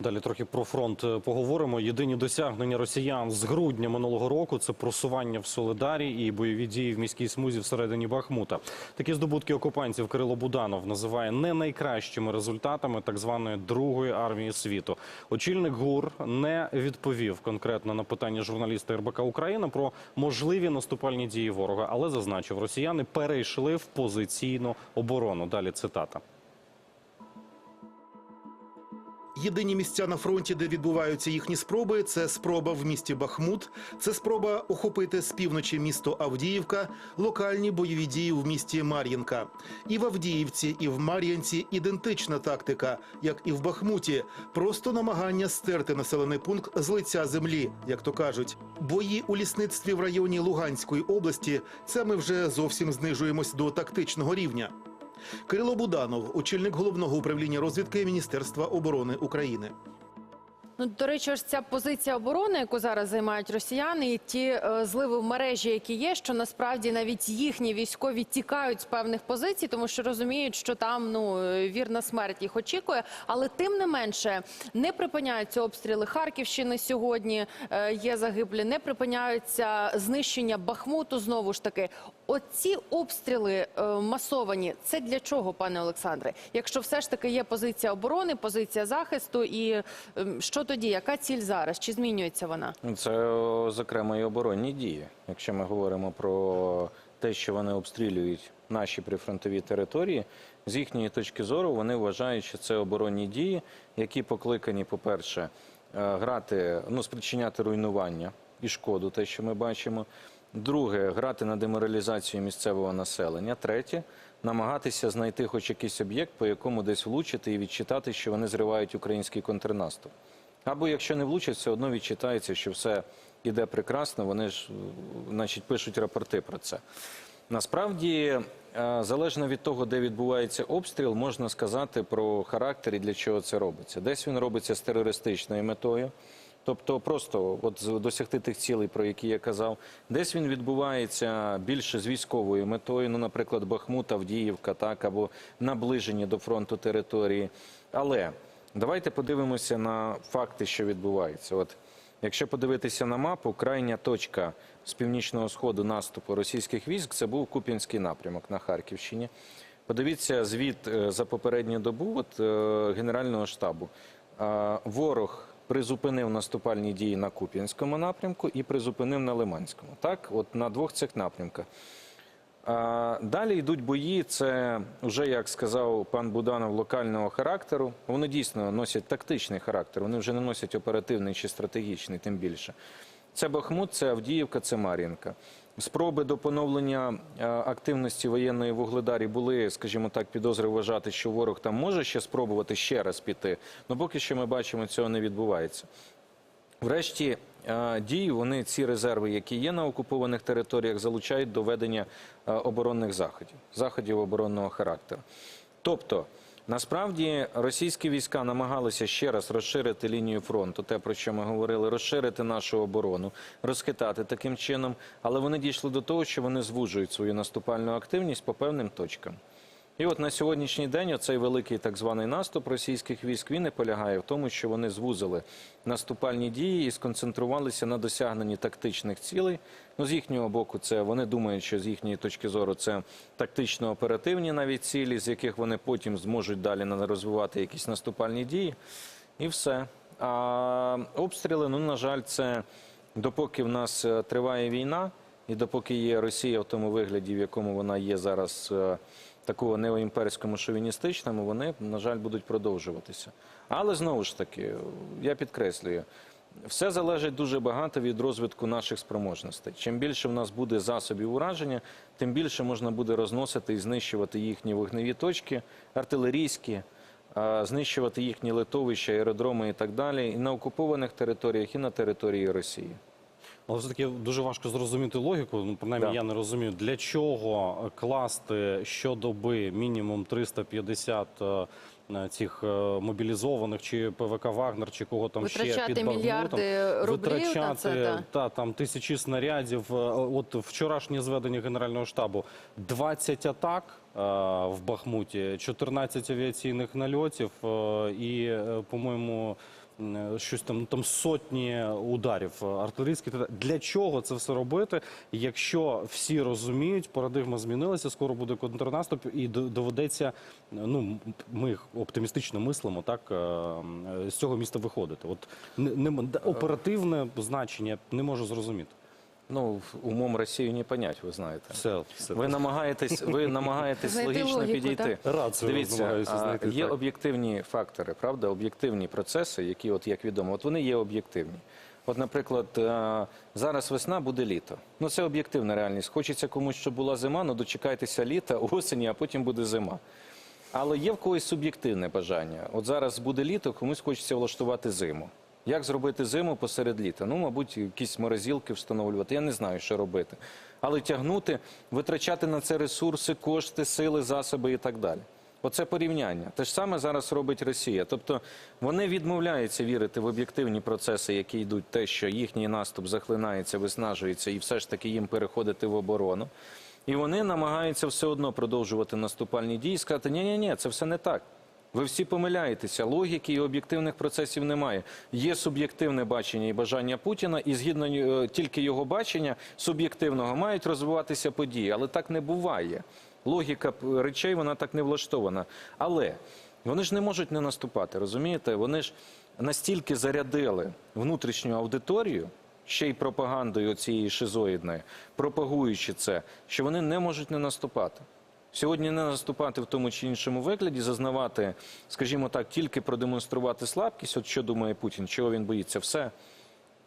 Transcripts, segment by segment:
Далі трохи про фронт е, поговоримо. Єдині досягнення росіян з грудня минулого року це просування в Солидарі і бойові дії в міській смузі всередині Бахмута. Такі здобутки окупантів Кирило Буданов називає не найкращими результатами так званої другої армії світу. Очільник ГУР не відповів конкретно на питання журналіста РБК Україна про можливі наступальні дії ворога, але зазначив, росіяни перейшли в позиційну оборону. Далі цитата. Єдині місця на фронті, де відбуваються їхні спроби, це спроба в місті Бахмут, це спроба охопити з півночі місто Авдіївка, локальні бойові дії в місті Мар'їнка. І в Авдіївці, і в Мар'їнці ідентична тактика, як і в Бахмуті, просто намагання стерти населений пункт з лиця землі, як то кажуть. Бої у лісництві в районі Луганської області. Це ми вже зовсім знижуємось до тактичного рівня. Кирило Буданов, очільник головного управління розвідки Міністерства оборони України. Ну, до речі, ось ця позиція оборони, яку зараз займають росіяни, і ті е, зливи в мережі, які є, що насправді навіть їхні військові тікають з певних позицій, тому що розуміють, що там ну е, вірна смерть їх очікує. Але тим не менше не припиняються обстріли Харківщини сьогодні. Е, є загиблі, не припиняються знищення Бахмуту. Знову ж таки, оці обстріли е, масовані. Це для чого, пане Олександре? Якщо все ж таки є позиція оборони, позиція захисту, і ем, що тоді? Яка ціль зараз? Чи змінюється вона? Це зокрема і оборонні дії. Якщо ми говоримо про те, що вони обстрілюють наші прифронтові території, з їхньої точки зору вони вважають, що це оборонні дії, які покликані, по-перше, е, грати, ну, спричиняти руйнування і шкоду, те, що ми бачимо. Друге, грати на деморалізацію місцевого населення. Третє, намагатися знайти хоч якийсь об'єкт, по якому десь влучити і відчитати, що вони зривають український контрнаступ. Або якщо не влучать, все одно відчитається, що все іде прекрасно. Вони ж, значить, пишуть рапорти про це. Насправді, е, залежно від того, де відбувається обстріл, можна сказати про характер і для чого це робиться. Десь він робиться з терористичною метою. Тобто просто от досягти тих цілей, про які я казав, десь він відбувається більше з військовою метою, ну, наприклад, Бахмут, Авдіївка, так або наближені до фронту території. Але давайте подивимося на факти, що відбуваються. От якщо подивитися на мапу, крайня точка з північного сходу наступу російських військ це був Куп'янський напрямок на Харківщині. Подивіться звіт е, за попередню добу от, е, Генерального штабу. Ворог призупинив наступальні дії на Куп'янському напрямку і призупинив на Лиманському. Так, от на двох цих напрямках. Далі йдуть бої. Це вже як сказав пан Буданов, локального характеру. Вони дійсно носять тактичний характер. Вони вже не носять оперативний чи стратегічний, тим більше. Це Бахмут, це Авдіївка, це Мар'їнка. Спроби до поновлення е, активності воєнної в Угледарі були, скажімо так, підозри вважати, що ворог там може ще спробувати ще раз піти. але поки що ми бачимо, цього не відбувається. Врешті е, дій вони ці резерви, які є на окупованих територіях, залучають до ведення е, оборонних заходів, заходів оборонного характеру. Тобто, насправді російські війська намагалися ще раз розширити лінію фронту, те про що ми говорили, розширити нашу оборону, розхитати таким чином, але вони дійшли до того, що вони звужують свою наступальну активність по певним точкам. І от на сьогоднішній день оцей великий так званий наступ російських військ він і полягає в тому, що вони звузили наступальні дії і сконцентрувалися на досягненні тактичних цілей. Ну, з їхнього боку, це вони думають, що з їхньої точки зору це тактично-оперативні навіть цілі, з яких вони потім зможуть далі розвивати якісь наступальні дії, і все. А обстріли, ну на жаль, це допоки в нас е, триває війна, і допоки є Росія в тому вигляді, в якому вона є зараз, е, такого неоімперському шовіністичному, вони, на жаль, будуть продовжуватися. Але знову ж таки, я підкреслюю, все залежить дуже багато від розвитку наших спроможностей. Чим більше в нас буде засобів ураження, тим більше можна буде розносити і знищувати їхні вогневі точки, артилерійські, знищувати їхні литовища, аеродроми і так далі, і на окупованих територіях, і на території Росії. Але все таки дуже важко зрозуміти логіку. Ну принаймні Да. я не розумію, для чого класти щодоби мінімум 350 е, цих е, мобілізованих, чи ПВК Вагнер, чи кого там ще під Бахмутом. мільярди рублів на витрачати це, та. та там тисячі снарядів. Е, От вчорашнє зведення Генерального штабу 20 атак е, в Бахмуті, 14 авіаційних нальотів е, і, е, по-моєму. М, Щось там там сотні ударів е, артилерійських. Для чого це все робити? Якщо всі розуміють, парадигма змінилася, скоро буде контрнаступ, і до- доведеться. Ну ми оптимістично мислимо, так е, з цього міста виходити. От не, не оперативне значення не можу зрозуміти. Ну, умом Росії не понять, ви знаєте. Все, все Ви намагаєтесь, ви намагаєтесь логічно логіку, підійти. Рацію Дивіться, намагаюся знайти, є так. об'єктивні фактори, правда, об'єктивні процеси, які, от як відомо, от вони є об'єктивні. От, наприклад, е, зараз весна буде літо. Ну це об'єктивна реальність. Хочеться комусь, щоб була зима, ну дочекайтеся літа, осені, а потім буде зима. Але є в когось суб'єктивне бажання. От зараз буде літо, комусь хочеться влаштувати зиму. Як зробити зиму посеред літа? Ну, мабуть, якісь морозилки встановлювати. Я не знаю, що робити. Але тягнути, витрачати на це ресурси, кошти, сили, засоби і так далі. Оце порівняння. Те ж саме зараз робить Росія. Тобто вони відмовляються вірити в об'єктивні процеси, які йдуть, те, що їхній наступ захлинається, виснажується, і все ж таки їм переходити в оборону. І вони намагаються все одно продовжувати наступальні дії сказати, ні, ні, ні, це все не так. Ви всі помиляєтеся, логіки і об'єктивних процесів немає. Є суб'єктивне бачення і бажання Путіна, і згідно е, тільки його бачення суб'єктивного мають розвиватися події, але так не буває. Логіка речей вона так не влаштована. Але вони ж не можуть не наступати, розумієте? Вони ж настільки зарядили внутрішню аудиторію, ще й пропагандою цієї шизоїдної, пропагуючи це, що вони не можуть не наступати. Сьогодні не наступати в тому чи іншому вигляді, зазнавати, скажімо так, тільки продемонструвати слабкість. От що думає Путін, чого він боїться, все.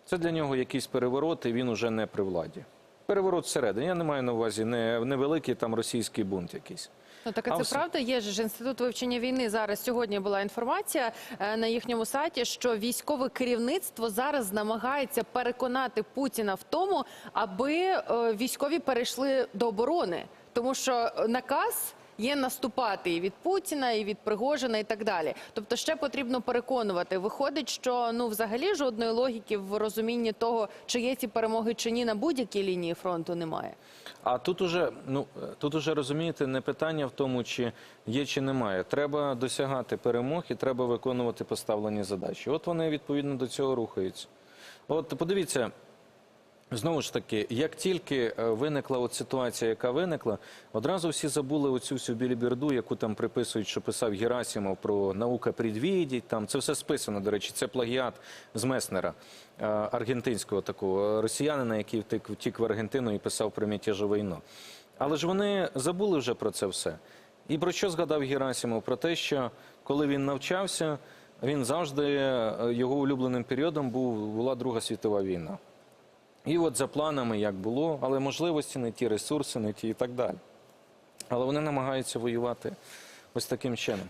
Це для нього якийсь переворот, і він уже не при владі. Переворот всередині. Я не маю на увазі не невеликий там російський бунт якийсь. Ну так а це все- правда. Є ж інститут вивчення війни. Зараз сьогодні була інформація е, на їхньому сайті, що військове керівництво зараз намагається переконати Путіна в тому, аби е, військові перейшли до оборони, тому що наказ. Є наступати і від Путіна, і від Пригожина, і так далі. Тобто, ще потрібно переконувати. Виходить, що ну взагалі жодної логіки в розумінні того, чи є ці перемоги чи ні на будь-якій лінії фронту немає. А тут уже, ну тут уже розумієте, не питання в тому, чи є чи немає. Треба досягати перемог і треба виконувати поставлені задачі. От вони відповідно до цього рухаються. От подивіться. Знову ж таки, як тільки е, виникла от ситуація, яка виникла, одразу всі забули оцю всю біліберду, яку там приписують, що писав Герасимов про наука предвідіть. Там це все списано. До речі, це плагіат з Меснера, е, аргентинського такого росіянина, який втік, втік в Аргентину і писав про мятежу війну. Але ж вони забули вже про це все. І про що згадав Герасимов? Про те, що коли він навчався, він завжди е, його улюбленим періодом був була Друга світова війна. І от за планами як було, але можливості не ті, ресурси не ті і так далі. Але вони намагаються воювати ось таким чином.